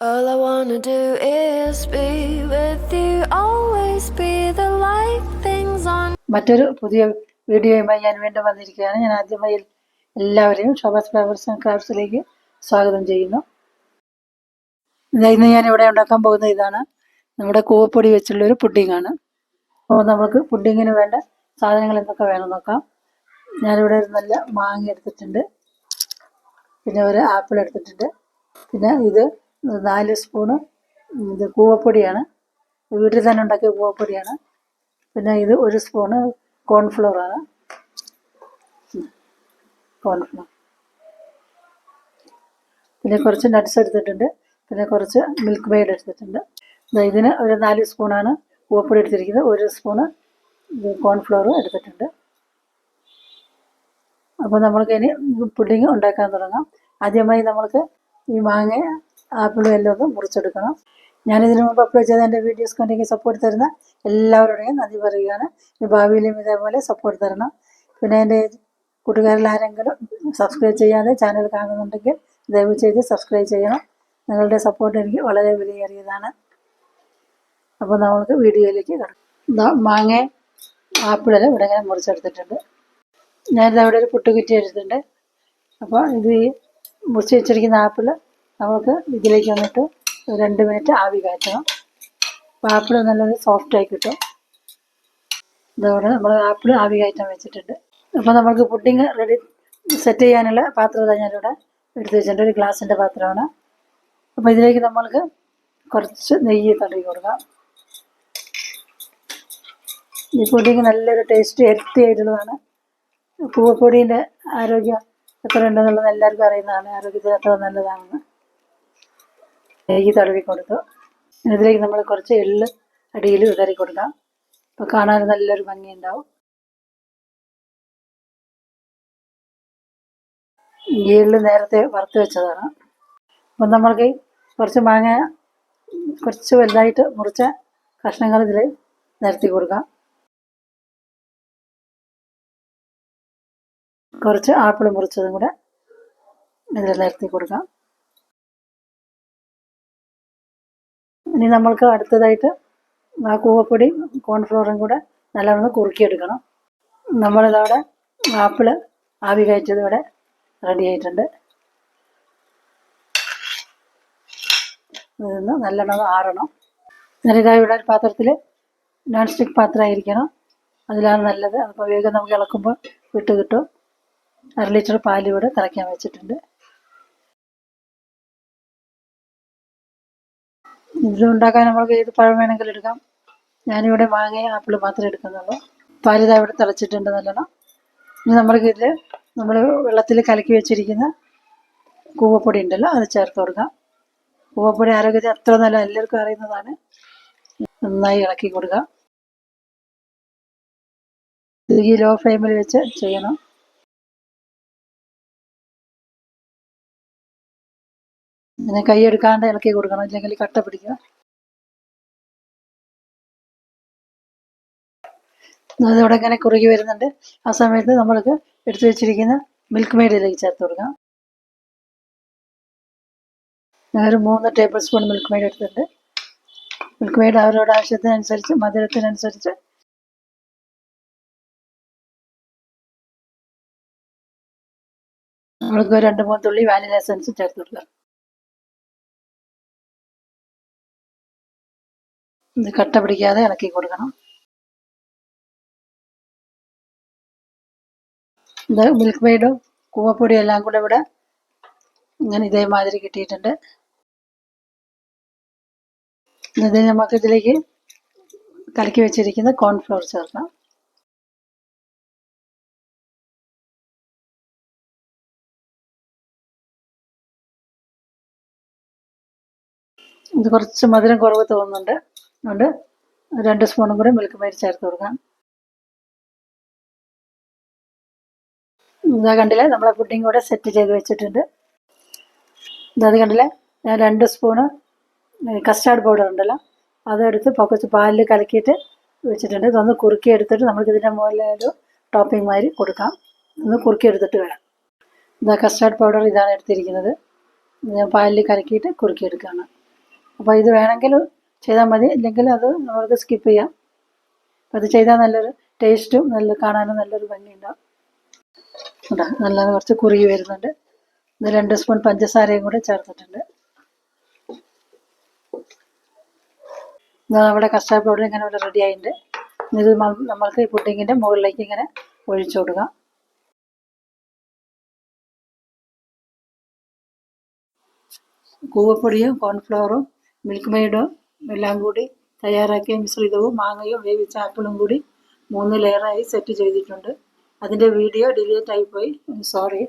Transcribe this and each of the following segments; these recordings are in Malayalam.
All I wanna do is be with you, always be the light things on. മറ്റൊരു പുതിയ വീഡിയോയുമായി ഞാൻ വീണ്ടും വന്നിരിക്കുകയാണ്. ഞാൻ ആദ്യമായി എല്ലാവരെയും ഷോബാസ് ഫ്ലവേഴ്സ് ആൻഡ് ക്രാഫ്റ്റ്സിലേക്ക് സ്വാഗതം ചെയ്യുന്നു. ഇന്ന് ഞാൻ ഇവിടെ ഉണ്ടാക്കാൻ പോകുന്ന ഇതാണ്. നമ്മുടെ കൂവപ്പൊടി വെച്ചുള്ള ഒരു പുഡിംഗ് ആണ്. അപ്പോൾ നമുക്ക് പുഡിങ്ങിന് വേണ്ട സാധനങ്ങൾ എന്തൊക്കെ വേണം നോക്കാം. ഞാനിവിടെ ഒരു നല്ല മാങ്ങ എടുത്തിട്ടുണ്ട്. പിന്നെ ഒരു ആപ്പിൾ എടുത്തിട്ടുണ്ട്. പിന്നെ ഇത് നാല് സ്പൂണ്. ഇത് കൂവപ്പൊടിയാണ്. വീട്ടിൽ തന്നെ ഉണ്ടാക്കിയ കൂവപ്പൊടിയാണ്. പിന്നെ ഇത് ഒരു സ്പൂണ് കോൺഫ്ലോർ ആണ്. കോൺഫ്ലോർ. പിന്നെ കുറച്ച് നട്ട്സ് എടുത്തിട്ടുണ്ട്. പിന്നെ കുറച്ച് മിൽക്ക് മെയ്ഡ് എടുത്തിട്ടുണ്ട്. ഇതിന് ഒരു നാല് സ്പൂണാണ് കൂവപ്പൊടി എടുത്തിരിക്കുന്നത്. ഒരു സ്പൂണ് ഇത് കോൺഫ്ലോർ എടുത്തിട്ടുണ്ട്. അപ്പോൾ നമ്മൾക്ക് ഇനി പുഡിങ് ഉണ്ടാക്കാൻ തുടങ്ങാം. ആദ്യമായി നമ്മൾക്ക് ഈ മാങ്ങ ആപ്പിളും എല്ലാം ഒന്ന് മുറിച്ചെടുക്കണം. ഞാനിതിനു മുമ്പ് അപ്ലോഡ് ചെയ്ത എന്റെ വീഡിയോസ് കണ്ടെങ്കിൽ സപ്പോർട്ട് തരുന്ന എല്ലാവരുടെയും നന്ദി പറയുകയാണ്. ഭാവിയിലും ഇതേപോലെ സപ്പോർട്ട് തരണം. പിന്നെ എന്റെ കൂട്ടുകാരിൽ ആരെങ്കിലും സബ്സ്ക്രൈബ് ചെയ്യാതെ ചാനൽ കാണുന്നുണ്ടെങ്കിൽ ദയവ് ചെയ്ത് സബ്സ്ക്രൈബ് ചെയ്യണം. നിങ്ങളുടെ സപ്പോർട്ട് എനിക്ക് വളരെ വിലയേറിയതാണ്. അപ്പോൾ നമുക്ക് വീഡിയോയിലേക്ക് കിടക്കാം. മാങ്ങ ആപ്പിളെല്ലാം ഇവിടെ ഇങ്ങനെ മുറിച്ചെടുത്തിട്ടുണ്ട്. ഞാനിത് അവിടെ ഒരു പുട്ടുകുറ്റി എടുത്തിട്ടുണ്ട്. അപ്പോൾ ഇത് മുറിച്ച് വെച്ചിരിക്കുന്ന ആപ്പിൾ നമുക്ക് ഇതിലേക്ക് വന്നിട്ട് രണ്ട് മിനിറ്റ് ആവി കയറ്റണം അപ്പോൾ ആപ്പിൾ നല്ലത് സോഫ്റ്റായി കിട്ടും. ഇതോടെ നമ്മൾ ആപ്പിൾ ആവി കയറ്റാൻ വെച്ചിട്ടുണ്ട്. അപ്പോൾ നമുക്ക് പുഡിങ് റെഡി സെറ്റ് ചെയ്യാനുള്ള പാത്രം ഞാനിവിടെ എടുത്ത് വെച്ചിട്ടുണ്ട്. ഒരു ഗ്ലാസിന്റെ പാത്രമാണ്. അപ്പോൾ ഇതിലേക്ക് നമ്മൾക്ക് കുറച്ച് നെയ്യ് തടവി കൊടുക്കാം. ഈ പുഡിങ് നല്ലൊരു ടേസ്റ്റ് ഹെൽത്തി ആയിട്ടുള്ളതാണ്. പൂവപ്പൊടീന്റെ ആരോഗ്യം എത്ര ഉണ്ടെന്നുള്ളത് എല്ലാവർക്കും അറിയുന്നതാണ്. ആരോഗ്യത്തിന് എത്ര നല്ലതാണെന്ന്. നെയ്യ് തടവി കൊടുത്തു ഇതിലേക്ക് നമ്മൾ കുറച്ച് എള്ള് അടിയിൽ വിതറി കൊടുക്കാം അപ്പോൾ കാണാൻ നല്ലൊരു ഭംഗിയുണ്ടാവും. ഈ എള്ള് നേരത്തെ വറുത്ത് വെച്ചതാണ്. അപ്പം നമ്മൾക്ക് കുറച്ച് മാങ്ങ കുറച്ച് വലുതായിട്ട് മുറിച്ച കഷ്ണങ്ങൾ ഇതിൽ നിരത്തി കൊടുക്കാം. കുറച്ച് ആപ്പിൾ മുറിച്ചതും കൂടെ ഇതിൽ നിരത്തി കൊടുക്കാം. ഇനി നമ്മൾക്ക് അടുത്തതായിട്ട് ആ കൂവപ്പൊടി കോൺഫ്ലോറും കൂടെ നല്ലവണ്ണം കുറുക്കിയെടുക്കണം. നമ്മളിതവിടെ ആപ്പിൾ ആവി കയറ്റത് ഇവിടെ റെഡി ആയിട്ടുണ്ട് ഇതൊന്ന് നല്ലോണം ആറണം. ഞാനിതാ ഇവിടെ ഒരു പാത്രത്തിൽ നോൺ സ്റ്റിക്ക് പാത്രമായിരിക്കണം. അതിലാണ് നല്ലത്. അപ്പോൾ വേഗം നമുക്ക് ഇളക്കുമ്പോൾ വിട്ട് കിട്ടും. അര ലിറ്റർ പാൽ ഇവിടെ തിളയ്ക്കാൻ വെച്ചിട്ടുണ്ട്. ഇത് നമുക്ക് ഏത് പഴം വേണമെങ്കിലും എടുക്കാം. ഞാനിവിടെ മാങ്ങയും ആപ്പിൾ മാത്രമേ എടുക്കുന്നുള്ളൂ. പാലിത ഇവിടെ തിളച്ചിട്ടുണ്ട് നല്ലോണം. ഇനി നമ്മൾക്ക് ഇതിൽ നമ്മൾ വെള്ളത്തിൽ കലക്കി വെച്ചിരിക്കുന്ന കൂവപ്പൊടി ഉണ്ടല്ലോ അത് ചേർത്ത് കൊടുക്കാം. കൂവപ്പൊടി ആരോഗ്യത്തിന് അത്ര നല്ല എല്ലാവർക്കും അറിയുന്നതാണ്. നന്നായി ഇളക്കി കൊടുക്കാം. ഇത് ഈ ലോ ഫ്ലെയിമിൽ വെച്ച് ചെയ്യണം. ഇങ്ങനെ കൈ എടുക്കാണ്ട് ഇളക്കി കൊടുക്കണം ഇല്ലെങ്കിൽ കട്ട പിടിക്കുക. അതിവിടെ ഇങ്ങനെ കുറുകി വരുന്നുണ്ട്. ആ സമയത്ത് നമ്മൾക്ക് എടുത്തു വെച്ചിരിക്കുന്ന മിൽക്ക് മെയ്ഡിലേക്ക് ചേർത്ത് കൊടുക്കാം. ഒരു മൂന്ന് ടേബിൾ സ്പൂൺ മിൽക്ക് മെയ്ഡ് എടുത്തിട്ടുണ്ട്. മിൽക്ക് മെയ്ഡ് അവരുടെ ആവശ്യത്തിനനുസരിച്ച് മധുരത്തിനനുസരിച്ച്. നമ്മൾക്ക് രണ്ട് മൂന്ന് തുള്ളി വാനില എസൻസ് ചേർത്ത് കൊടുക്കാം. ഇത് കട്ട പിടിക്കാതെ ഇളക്കി കൊടുക്കണം ഇത് മിൽക്ക് മെയ്ഡും കൂവപ്പൊടിയും എല്ലാം കൂടെ ഇവിടെ ഇങ്ങനെ ഇതേമാതിരി കിട്ടിയിട്ടുണ്ട് ഇത് നമുക്ക് ഇതിലേക്ക് കലക്കി വെച്ചിരിക്കുന്ന കോൺഫ്ലോർ ചേർക്കാം ഇത് കുറച്ച് മധുരം കുറവ് തോന്നുന്നുണ്ട്. അതുകൊണ്ട് രണ്ട് സ്പൂണും കൂടെ മിൽക്ക് മേരി ചേർത്ത് കൊടുക്കാം. ഇതാ കണ്ടില്ലേ? നമ്മളെ പുഡിങ് കൂടെ സെറ്റ് ചെയ്ത് വെച്ചിട്ടുണ്ട്. ഇതത് കണ്ടില്ലേ? ഞാൻ രണ്ട് സ്പൂണ് കസ്റ്റാർഡ് പൗഡർ ഉണ്ടല്ലോ. അതെടുത്ത് കുറച്ച് പാലിൽ കലക്കിയിട്ട് വെച്ചിട്ടുണ്ട്. ഇതൊന്ന് കുറുക്കി എടുത്തിട്ട് നമുക്ക് ഇതിന്റെ മുകളിൽ ഒരു ടോപ്പിംഗ് മാതിരി കൊടുക്കാം. ഒന്ന് കുറുക്കി എടുത്തിട്ട് വേണം. ഇതാ കസ്റ്റാർഡ് പൗഡർ ഇതാണ് എടുത്തിരിക്കുന്നത്. ഞാൻ പാലിൽ കലക്കിയിട്ട് കുറുക്കി എടുക്കുകയാണ്. അപ്പോൾ ഇത് വേണമെങ്കിൽ ചെയ്താൽ മതി. ഇല്ലെങ്കിൽ അത് നമുക്ക് സ്കിപ്പ് ചെയ്യാം. അപ്പം അത് ചെയ്താൽ നല്ലൊരു ടേസ്റ്റും നല്ല കാണാനും നല്ലൊരു ഭംഗിയുണ്ടാവും. കേട്ടോ നല്ല കുറച്ച് കുറുകി വരുന്നുണ്ട്. ഇത് രണ്ട് സ്പൂൺ പഞ്ചസാരയും കൂടെ ചേർത്തിട്ടുണ്ട്. നമ്മുടെ കസ്റ്റാർഡ് പൗഡർ ഇങ്ങനെ ഇവിടെ റെഡി ആയിട്ടുണ്ട്. ഇത് നമ്മൾക്ക് ഈ പുഡിങ്ങിന്റെ മുകളിലേക്ക് ഇങ്ങനെ ഒഴിച്ചു കൊടുക്കാം. കൂവപ്പൊടിയും കോൺഫ്ലവറും മിൽക്ക് മെയ്ഡും എല്ലാം കൂടി തയ്യാറാക്കിയ മിശ്രിതവും മാങ്ങയും വേവിച്ച ആപ്പിളും കൂടി മൂന്ന് ലെയറായി സെറ്റ് ചെയ്തിട്ടുണ്ട്. അതിന്റെ വീഡിയോ ഡിലീറ്റ് ആയിപ്പോയി. സോറി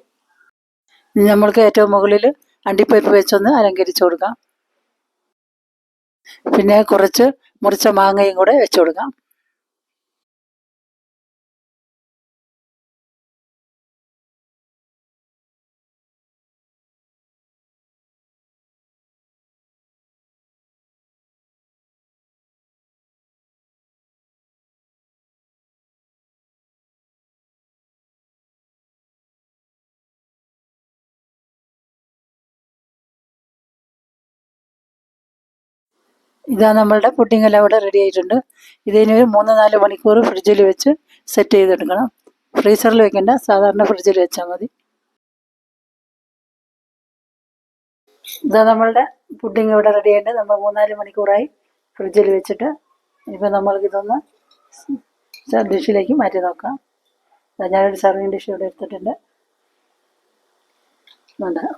നമ്മൾക്ക് ഏറ്റവും മുകളിൽ അണ്ടിപ്പരിപ്പ് വെച്ചൊന്ന് അലങ്കരിച്ചു കൊടുക്കാം. പിന്നെ കുറച്ച് മുറിച്ച മാങ്ങയും കൂടെ വെച്ചു കൊടുക്കാം. ഇതാ നമ്മളുടെ പുഡിംഗ് എല്ലാം ഇവിടെ റെഡി ആയിട്ടുണ്ട്. ഇതിന് ഒരു മൂന്ന് നാല് മണിക്കൂർ ഫ്രിഡ്ജിൽ വെച്ച് സെറ്റ് ചെയ്തെടുക്കണം. ഫ്രീസറിൽ വെക്കേണ്ട സാധാരണ ഫ്രിഡ്ജിൽ വെച്ചാൽ മതി. ഇതാ നമ്മളുടെ പുഡിംഗ് ഇവിടെ റെഡി ആയിട്ട് നമ്മൾ മൂന്നാൽ മണിക്കൂറായി ഫ്രിഡ്ജിൽ വെച്ചിട്ട്. ഇപ്പം നമ്മൾക്കിതൊന്ന് ഡിഷിലേക്ക് മാറ്റി നോക്കാം. ഞാനൊരു സർവിങ് ഡിഷ് ഇവിടെ എടുത്തിട്ടുണ്ട്.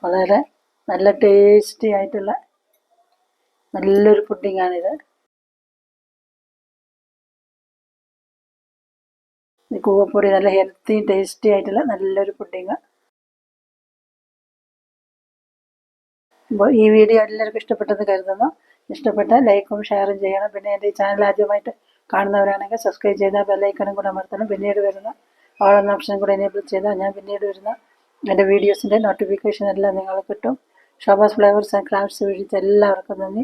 വളരെ നല്ല ടേസ്റ്റി ആയിട്ടുള്ള നല്ലൊരു പുഡിങ്ങാണിത്. കൂവപ്പൊടി നല്ല ഹെൽത്തി ടേസ്റ്റി ആയിട്ടുള്ള നല്ലൊരു പുഡിങ് അപ്പോൾ ഈ വീഡിയോ എല്ലാവർക്കും ഇഷ്ടപ്പെട്ടെന്ന് കരുതുന്നു. ഇഷ്ടപ്പെട്ട ലൈക്കും ഷെയറും ചെയ്യണം. പിന്നെ എന്റെ ചാനൽ ആദ്യമായിട്ട് കാണുന്നവരാണെങ്കിൽ സബ്സ്ക്രൈബ് ചെയ്താൽ ബെല്ലൈക്കണും കൂടെ അമർത്തണം. പിന്നീട് വരുന്ന ഓൾ ഓപ്ഷനും കൂടെ എനേബിൾ ചെയ്താൽ ഞാൻ പിന്നീട് വരുന്ന എന്റെ വീഡിയോസിന്റെ നോട്ടിഫിക്കേഷൻ എല്ലാം നിങ്ങൾക്ക് കിട്ടും. Shoba's flavours and crafts videos എല്ലാവർക്കും നന്ദി.